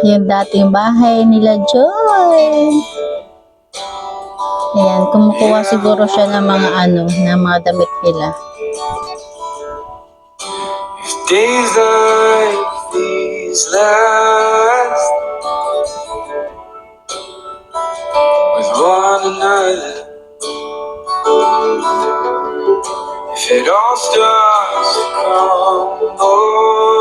yung dating bahay nila Joy. Ayan, kumukuha siguro siya ng mga ano, ng mga damit nila. Days like these last with one another. If it all starts to crumble.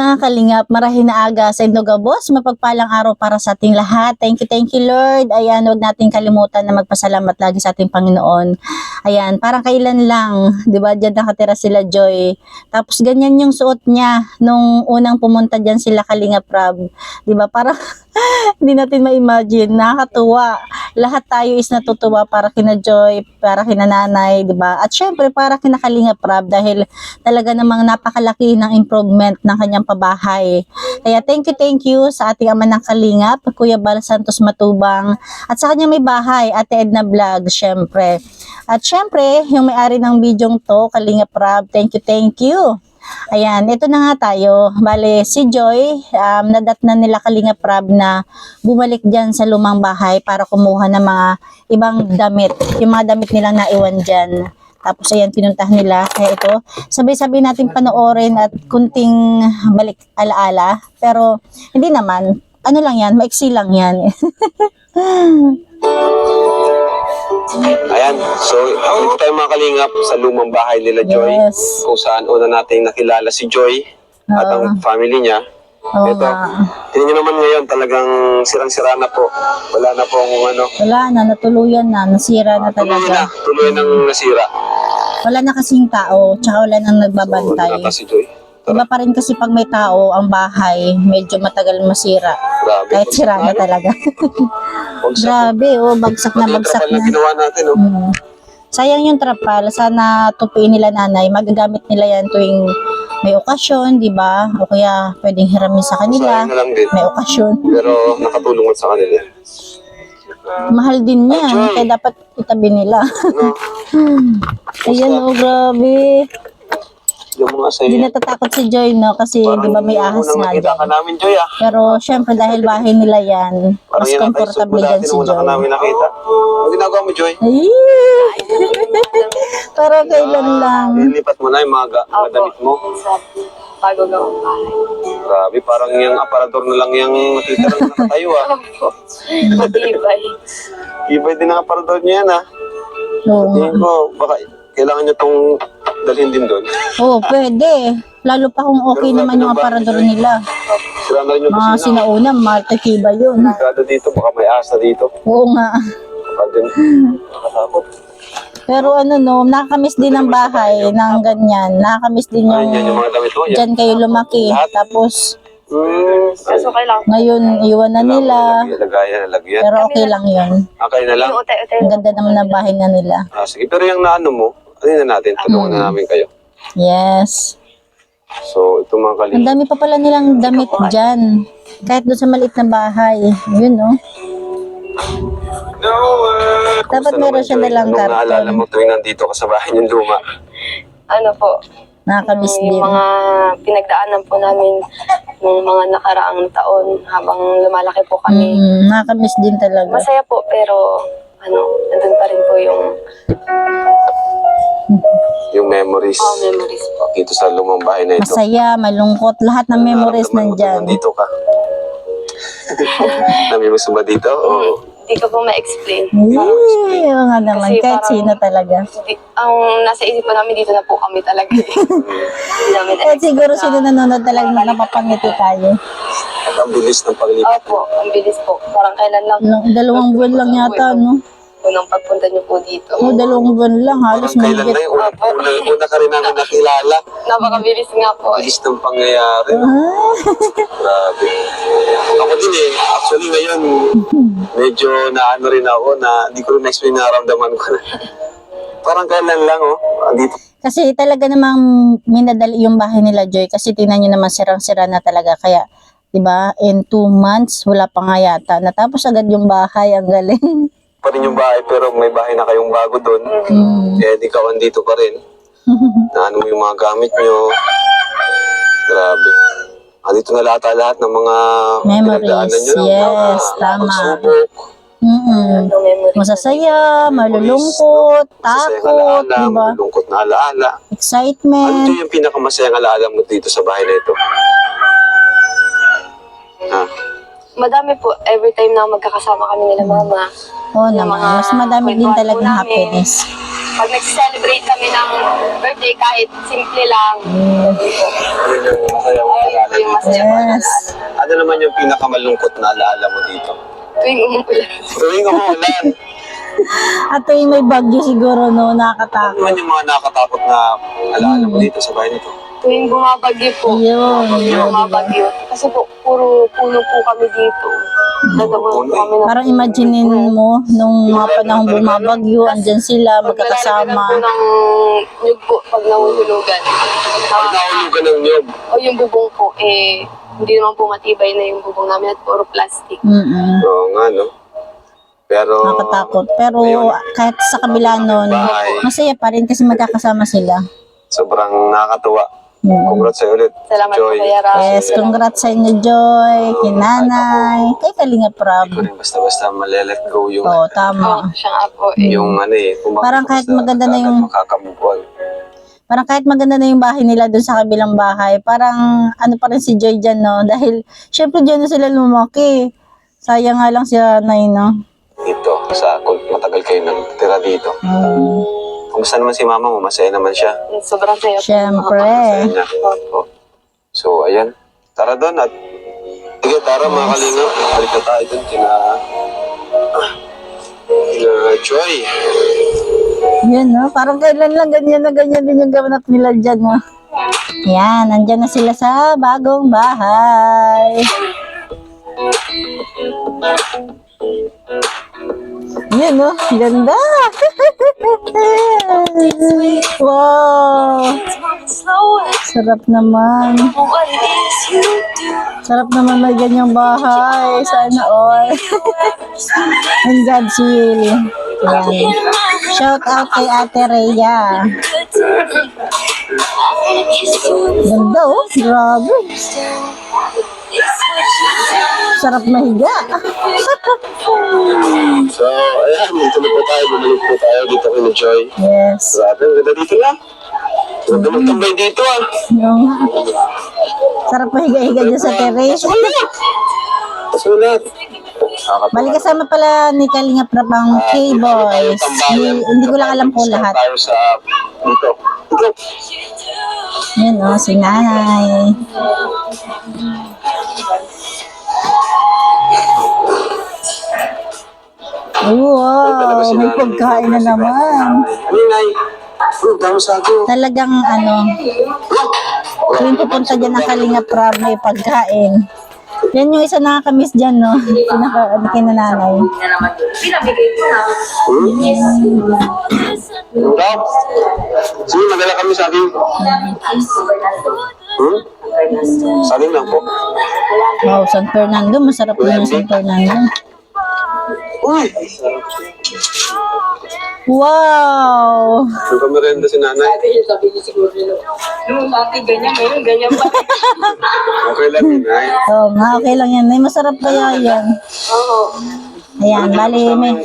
Mga kalingap, marahin na aga sa Indoga Boss. Mapagpalang araw para sa ating lahat. Thank you, thank you Lord. Ayan, huwag natin kalimutan na magpasalamat lagi sa ating Panginoon. Ayan, parang kailan lang, di ba, dyan nakatira sila Joy. Tapos ganyan yung suot niya nung unang pumunta dyan sila Kalingap Rab. Di ba, parang hindi natin ma-imagine. Nakakatuwa. Lahat tayo is natutuwa para kina Joy, para kina Nanay, di ba? At syempre, para kina Kalingap Rab dahil talaga namang napakalaki ng improvement ng kanyang pabahay. Kaya thank you, thank you sa ating ama ng Kalingap, Kuya Bal Santos Matubang, at sa kanya may bahay, Ate Edna Vlog, syempre. At syempre, yung may-ari ng bidyong to, Kalingap Rab, thank you, thank you. Ayan, ito na nga tayo. Bale, si Joy, um, nadat na nila Kalingap Rab na bumalik dyan sa lumang bahay para kumuha ng mga ibang damit. Yung mga damit nilang naiwan dyan. Tapos ayan, pinuntahan nila. Kaya ito, sabay-sabay natin panoorin at kunting balik alaala. Pero hindi naman, ano lang yan, maiksi lang yan. Ayan, so dito tayo mga kalingap sa lumang bahay nila Joy. yes. Kung saan una nating nakilala si Joy at ang family niya. Oo Ito, nga. tingnan nyo naman ngayon talagang sirang-sira na po. Wala na po ang ano. Wala na, natuluyan na, nasira na Tuloy na, talaga. tuloy nang nasira. Wala na kasing tao, tsaka wala nang So, nagbabantay. nata si Joy. Iba pa rin kasi pag may tao, ang bahay, medyo matagal masira. Grabe. Kahit sira na talaga. Bagsak. Grabe, oh, bagsak na bagsak na na. ginawa natin, oh. Mm. Sayang yung trapal. Sana tupiin nila nanay. Magagamit nila yan tuwing may okasyon, di ba? O kaya pwedeng hiramin sa kanila. Sayang na lang din. May okasyon. Pero nakatulong sa kanila. Mahal din yan. Kaya dapat itabi nila. No? Ayan, oh, grabe. Yung mga sa'yo. Hindi natatakot si Joy, no? Kasi, di ba, may ahas nga nakita ka dyan. namin, Joy, ah. Pero, syempre, dahil bahay nila yan, Parang mas yan ang tayo komportable dati dyan si nung una ka Joy. namin nakita. Ano ginagawa mo, Joy? Ay! Para kailan lang. Nilipat mo na yung mga, ga- mga damit mo. sa bago gawang bahay. Grabe, parang yung aparador na lang yung nakita lang nakatayo ah. Matibay. Ibay din ang aparador niya yan ah. Oo. Tingin ko, baka kailangan nyo tong dalhin din doon. Oo, pwede. Lalo pa kung okay Pero naman yung ng aparador bahay, nila. Sira na rin yung Mga kusina. sinauna, maltakiba yun. Sigurado dito, baka may asa dito. Oo nga. Baka din, nakatakot. Pero ano no, nakakamiss din ang bahay ng ganyan. Nakakamiss din yung dyan kayo lumaki. Tapos Hmm, Kaso kailangan ngayon iwan na nila. Lagayan, lagyan. Pero okay lang yun. Okay na lang. Ang ganda naman ng bahay na nila. Ah, sige, pero yung naano mo, ano na natin, tulungan na namin kayo. Yes. So, ito mga Ang kalingap. dami pa pala nilang damit dyan. Kahit doon sa maliit na bahay. Yun no. Dapat meron siya dalang Anong naalala karton. mo tuwing nandito ka sa bahay yung luma? Ano po, Nakakamiss yung din. mga pinagdaanan po namin ng mga nakaraang taon habang lumalaki po kami. Mm, nakakamiss din talaga. Masaya po pero ano, nandun pa rin po yung Yung memories oh, memories po. dito sa lumang bahay na ito. Masaya, malungkot, lahat ng memories Nararamdaman mo nandyan. tuwing Nandito ka. Namimiss mo ba dito? O Hindi ko po ma-explain. Ay, oo nga naman. Kasi Kahit parang- sino talaga. Di, ang nasa isip po namin dito na po kami talaga. Hindi namin Kahit siguro na- sino nanonood talaga napapangiti tayo. at ang bilis ng paglipat. Opo, ang bilis po. Parang kailan lang. Ilang- Dalawang buwan lang yata, no? Unang pagpunta niyo po dito. O, dalawang buwan lang. Halos Parang kailan mahigit. na yung una, una, una ka rin namin nakilala. Napakabilis nga po eh. Bilis ng pangyayari. Ah, Grabe. Ako din eh. Actually ngayon, medyo naano rin ako na hindi ko rin na-explain na naramdaman ko na. Parang kailan lang oh. Andito Kasi talaga namang minadali yung bahay nila, Joy. Kasi tingnan nyo naman sirang-sira na talaga. Kaya, di ba, in two months, wala pa nga yata. Natapos agad yung bahay. Ang galing. Pa rin yung bahay pero may bahay na kayong bago doon. Mm. Eh, di ka andito pa rin. na ano mo yung mga gamit nyo. Grabe. andito na lahat lahat ng mga Memories, pinagdaanan nyo, ng yes, mga tama. pagsubok, Mm-mm. Masasaya, malulungkot, takot, alaala, diba? malungkot na alaala. Ano Excitement. ito yung pinakamasayang alaala mo dito sa bahay na ito? Ha? Madami po, every time na magkakasama kami nila mama. Oo Yung naman, mga mas madami din po namin. happiness. Pag nag-celebrate kami ng birthday, kahit simple lang. Mm. Ano yung masayang alaala Ito yung dito? masaya Yes. Ano naman yung pinakamalungkot na alaala mo dito? Tuwing umuulan. Tuwing umuulan, At tuwing may bagyo siguro, no, ano nakakatakot. naman yung mga nakatakot na alaala mo dito sa bahay nito? Tuwing bumabagyo po. Yun, diba? bumabagyo. Kasi po, puro puno po kami dito. Dadabon po kami ng Parang imaginein mo, nung mga panahong bumabagyo, andyan sila, magkakasama. po ng nyug po pag nahuhulugan. Pag nahulugan ng niyog, O yung bubong po, eh, hindi naman po matibay na yung bubong namin at puro plastic. Mm-mm. oo nga, no? Pero, Nakakatakot. Pero Ayun. kahit sa kabila nun, Bahay. masaya pa rin kasi magkakasama sila. sobrang nakakatuwa. Mm. Congrats sa'yo ulit. Salamat Joy. po, Kuya Ram. Yes, congrats sa inyo, Joy, kay Nanay, kay Kalinga Prab. Hindi ko rin basta-basta male-let go yung, Oo, Oh, tama. siya nga po eh. yung ano eh. Bakit Parang kahit basta maganda na agad yung- Makakamove on. Parang kahit maganda na yung bahay nila doon sa kabilang bahay, parang ano pa rin si Joy dyan, no? Dahil, syempre dyan na sila lumaki. Sayang nga lang si Nanay, no? Dito, sa matagal kayo nagtira dito. Mm. Kumusta naman si mama mo? Masaya naman siya. Sobrang saya po. Syempre. Masaya niya. Opo. So, ayan. Tara doon at Sige, tara mga kalinga. Balik na tayo doon kina... Kina Joy. Yan, no? Parang kailan lang ganyan na ganyan din yung gawanap nila dyan, no? Yan, nandyan na sila sa bagong bahay. Yan, no? Ganda! wow! Sarap naman. Sarap naman may ganyang bahay. Sana all. In God's will. Yan. Shout out kay Ate Rhea. Ganda oh. Grabe. Sarap mahiga. So, ayan. Dito na po tayo. Bumalik po tayo dito kina Joy. yes. Grabe, ang ganda dito lang. Ganda magtambay dito ah. Yung Sarap mahiga-higa dyan sa terrace. Nakakatuwa. Balik kasama pala ni Kalinga Prabang K-Boys. Hindi, hindi ko lang alam po lahat. Tayo sa dito. Yan oh, si nanay. Wow, may pagkain na naman. Yun, Nay? Dami sa akin. Talagang ano, tuwing pupunta dyan ng Kalinga Prab, may pagkain. Yan yung isa nakakamiss dyan, no? Pinaka, kinananay. Ang dap. Sige, magala kami sa akin. Hmm? Sa akin lang po. Wow, San Fernando. Masarap din yung San Fernando. Uy! Wow! Ang kamerenda si nanay. Nung dati ganyan, ngayon ganyan pa. Okay lang yun, Nay. Oo nga, okay lang yan. May masarap kaya yan. Oo. Ayan, bali may,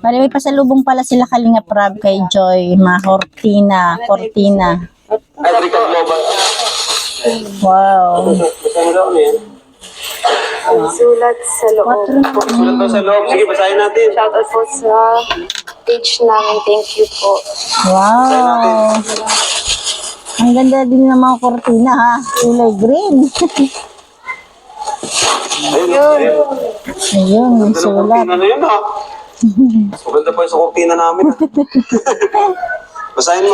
bali may pasalubong pala sila Kalinga Prab kay Joy. Mga cortina, cortina. Ay, Global. Wow. Niya. Sulat sa loob. Sulat daw sa loob. Sige, basahin natin. Shoutout po sa page namin. Thank you po. Wow. Ang ganda din ng mga cortina ha. Kulay green. Ayun, ayun. Ayun, yung Ganda ng sulat. cortina na yun, ha? Maganda pa yung sa cortina namin, ha? Basahin mo.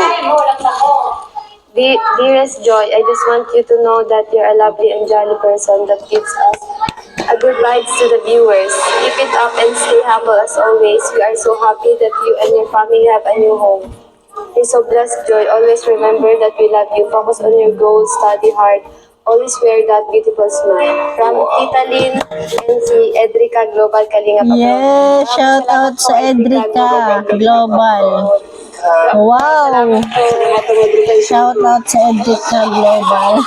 De- dearest Joy, I just want you to know that you're a lovely and jolly person that gives us a good vibes to the viewers. Keep it up and stay humble as always. We are so happy that you and your family have a new home. Be so blessed, Joy. Always remember that we love you. Focus on your goals, study hard, always wear that beautiful smile. From Tita Lynn and si Edrica Global Kalinga Papaw. Yes, shout out sa Edrica Global. Wow! Shout out sa Edrica Global.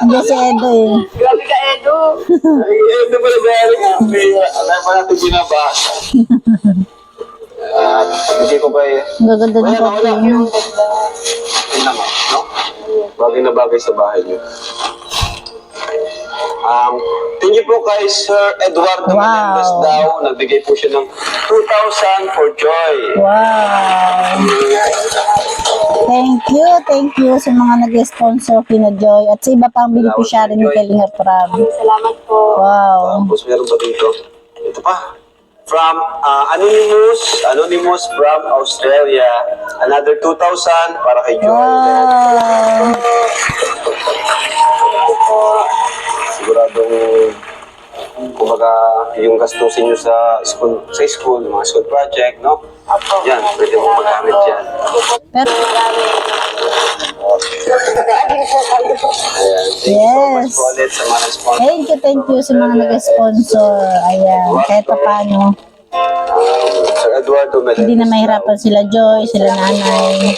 Hindi si Edo eh. Grabe ka, Edo. Ito pala. May, alam pa natin binabasa. At hindi ko ba eh. Ang gaganda ng coffee niya. Tingnan mo, no? Bagay na bagay sa bahay niyo. Um, thank you po kay Sir Eduardo Wow. Menendez daw. Nagbigay po siya ng 2,000 for joy. Wow! Thank you, thank you sa mga nag-sponsor kina Joy at sa iba pang beneficiary ni Kalinga Prab. Salamat po. Wow! Tapos meron pa dito. Ito pa. From uh, Anonymous, Anonymous from Australia. Another 2,000 para kay Joy. Wow! Siguradong kumbaga yung gastusin nyo sa school, sa school, mga school project, no? Yan, pwede mo magamit yan. Pero, Ayan. Thank you so much Yes. po ulit sa mga sponsor. thank you, thank you sa mga nag-sponsor. Ayan, kahit pa paano. Sir Eduardo Melendez. Hindi na mahirapan sila Joy, sila nanay.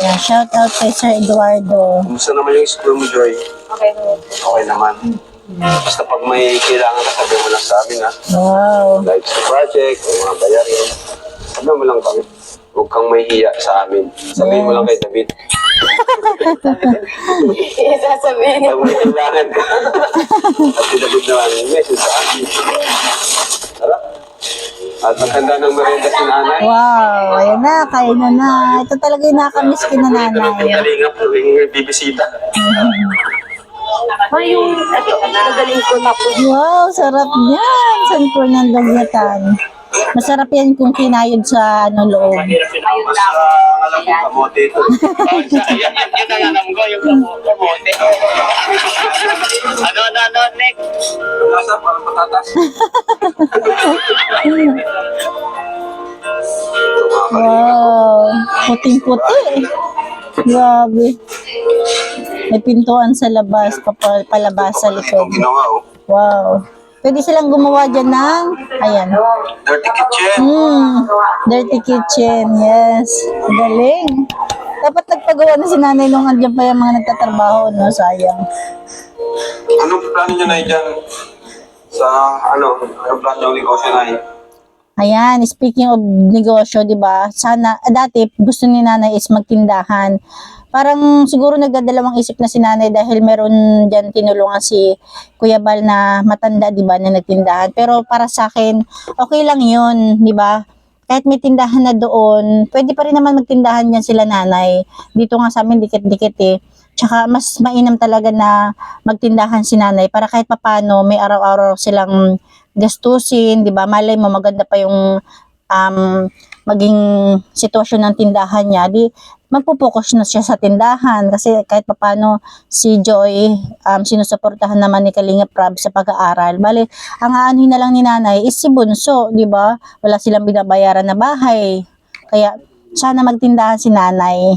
Yan, shout out kay Sir Eduardo. Kumusta naman yung school mo, Joy? Okay po. Okay naman. Basta pag may kailangan ka, sabi mo lang sa amin, ha? Wow! Like sa project, o mga bayarin. Sabi mo lang kami. Huwag kang mahihiya sa amin. Sabihin mo lang kay David. Sasabihin Pag may kailangan ka. At si David naman, message sa amin. Tara. At maganda ng merenda si nanay. Wow! Ayan na, kaya na na. Ito talaga yung nakamiss ko na Ito lang nanay. kalingap, tuwing bibisita. Ma, yung, ito, nagaling ko tapos. Wow, sarap yan! San Fernando Gatan. Masarap yan kung kinayod sa ano loob. Alam ko, kamote ito. Yan, ang alam ko, yung kamo- kamote. Ano, ano, ano, next? Nasa, parang patatas. Wow! Puting-puti. Grabe. May pintuan sa labas, papa, palabas sa likod. Oh. Wow. Pwede silang gumawa dyan ng, ayan. Dirty kitchen. Hmm, dirty kitchen, yes. Galing. Dapat nagpagawa na si nanay nung andyan pa yung mga nagtatrabaho, no? Sayang. Anong plano nyo na dyan? Sa, ano, anong plano yung negosyo na Ayan, speaking of negosyo, 'di ba? Sana dati gusto ni Nanay is magtindahan. Parang siguro nagdadalawang isip na si Nanay dahil meron diyan tinulungan si Kuya Bal na matanda, 'di ba, na nagtindahan. Pero para sa akin, okay lang 'yun, 'di ba? Kahit may tindahan na doon, pwede pa rin naman magtindahan yan sila nanay. Dito nga sa amin, dikit-dikit eh. Tsaka mas mainam talaga na magtindahan si nanay para kahit papano may araw-araw silang gastusin, 'di ba? Malay mo maganda pa yung um, maging sitwasyon ng tindahan niya. Di magpo-focus na siya sa tindahan kasi kahit papano si Joy um, sinusuportahan naman ni Kalinga Prab sa pag-aaral. Bale, ang aanuhin na lang ni nanay is si Bunso, 'di ba? Wala silang binabayaran na bahay. Kaya sana magtindahan si nanay.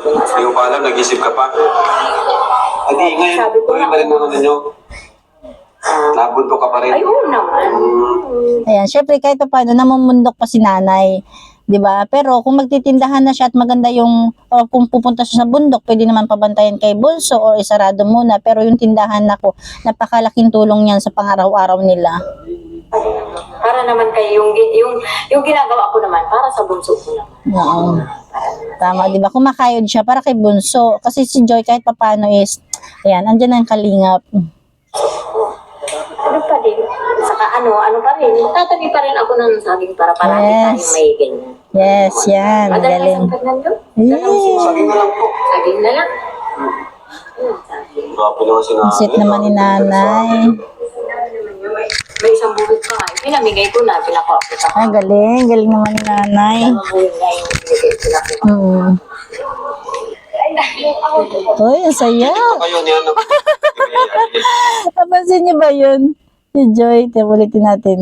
Hindi ko pa alam, nag-isip ka pa. Adi, ngayon, Sabi ko na- pa rin mga ninyo. Nabunto ka pa rin. Ay, oo naman. Ayan, syempre kahit pa paano, namumundok pa si nanay. 'di ba? Pero kung magtitindahan na siya at maganda yung o kung pupunta siya sa bundok, pwede naman pabantayan kay Bunso o isarado muna. Pero yung tindahan nako, napakalaking tulong niyan sa pangaraw-araw nila. Para naman kay yung yung yung ginagawa ko naman para sa bunso ko naman. Oo. Tama, 'di ba? Kumakayod siya para kay Bunso. Kasi si Joy kahit papaano is ayan, andyan ang kalingap. Ano pa din? Saka ano, ano pa rin, tatabi pa rin ako ng saging para parami Yes. tayong may ganyan. Yes, yan, Madala galing. San Fernando? Eh, Saging na lang po. Saging na lang. Saging. Grabe naman si nanay. sweet naman ni nanay. May, isang buhit pa nga. Pinamigay ko na, pinakuha ko sa Ay, galing, galing naman ni nanay. Dalawang buhit na yung binigay ko na pinakuha. Hmm. Uy, ang saya. Ano. Napansin niyo ba yun? Si Joy, ulitin natin.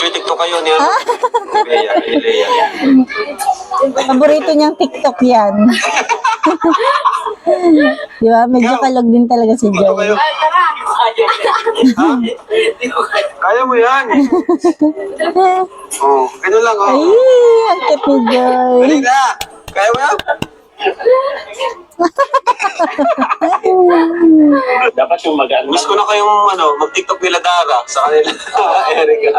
Tuwitik to kayo ni ano. Paborito niyang TikTok yan. Di ba? Medyo kalog din talaga si kayo. Joy. Kaya mo yan. Oh, ganun lang Ay, oh. ang cute ni Joy. Dali na. Kaya mo yan? Dapat yung mag-ano. Miss ko na kayong ano, mag-tiktok nila Dara sa kanila. Erika.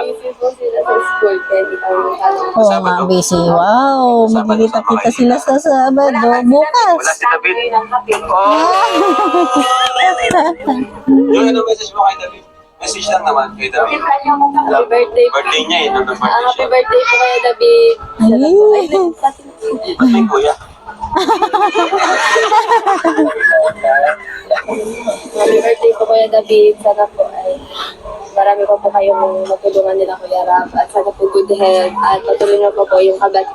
Oo nga, busy. Wow, magkikita-kita sila sa Sabado. Bukas. Wala si David. Oh! Yung ano message mo kay David? Message lang naman kay David. Happy birthday po. Birthday niya eh, nung Ah, birthday happy siya. birthday po kaya David. Ay. Ba't may kuya? Happy birthday po kaya David. Sana po ay marami pa po kayong matulungan nila Kuya Rap. At sana po good health. At patuloy na po po yung kabat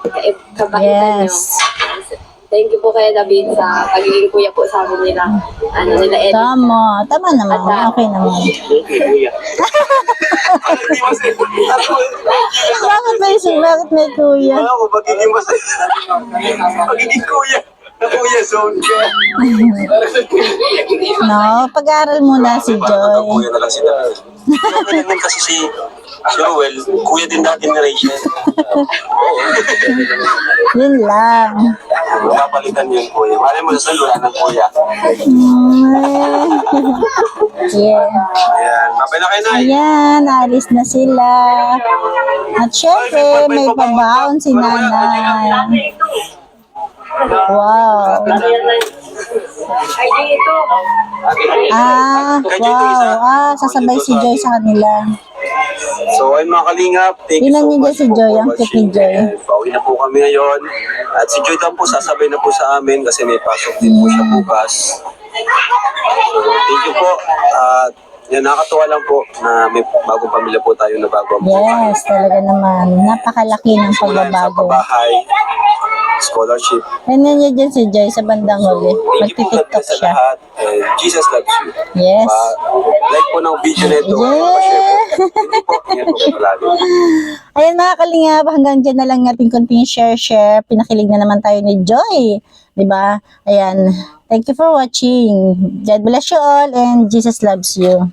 kabaitan niyo. Yes. Thank you po kaya David sa pagiging kuya po sa amin nila. Ano nila Ed. Tama. Tama naman. Okay naman. Kuya. Hindi masaya. Bakit may, bakit may kuya? Ano ko, pagiging masaya. Pagiging kuya. Na kuya zone ka. No, pag-aaral muna si Joy. kuya na lang si David. Kuya kasi si Ruel, kuya din dati ni Rachel. Yun lang. Napalitan yun kuya. Malay mo sa wala ng kuya. Mm. Yeah. Ayan, mabay na kayo na. Ayan, alis na sila. At syempre, may pabaon si nanay. Wow. Ay, ito. Ah, wow. Ah, sasabay si Joy sa kanila. So, ayun mga kalingap, thank you Tingnan so niyo much si Joy, ang cute ni. Joy. Pauwi na po kami ngayon. At si Joy daw po, sasabay na po sa amin kasi may pasok din po siya bukas. So, thank you po. At yan, nakakatuwa lang po na may bagong pamilya po tayo na bago ang buhay. Yes, talaga naman. Napakalaki ng Mula sa pagbabago. pabahay, scholarship. Tingnan niyo dyan si Joy sa bandang huli. Po God Magti-tiktok siya. lahat. And Jesus loves you. Yes. Pa, like po ng video na ito. Yeah. Palagi. Ayan mga kalingap, hanggang dyan na lang natin konting share-share. Pinakilig na naman tayo ni Joy. 'Di ba? Ayan. Thank you for watching. God bless you all and Jesus loves you.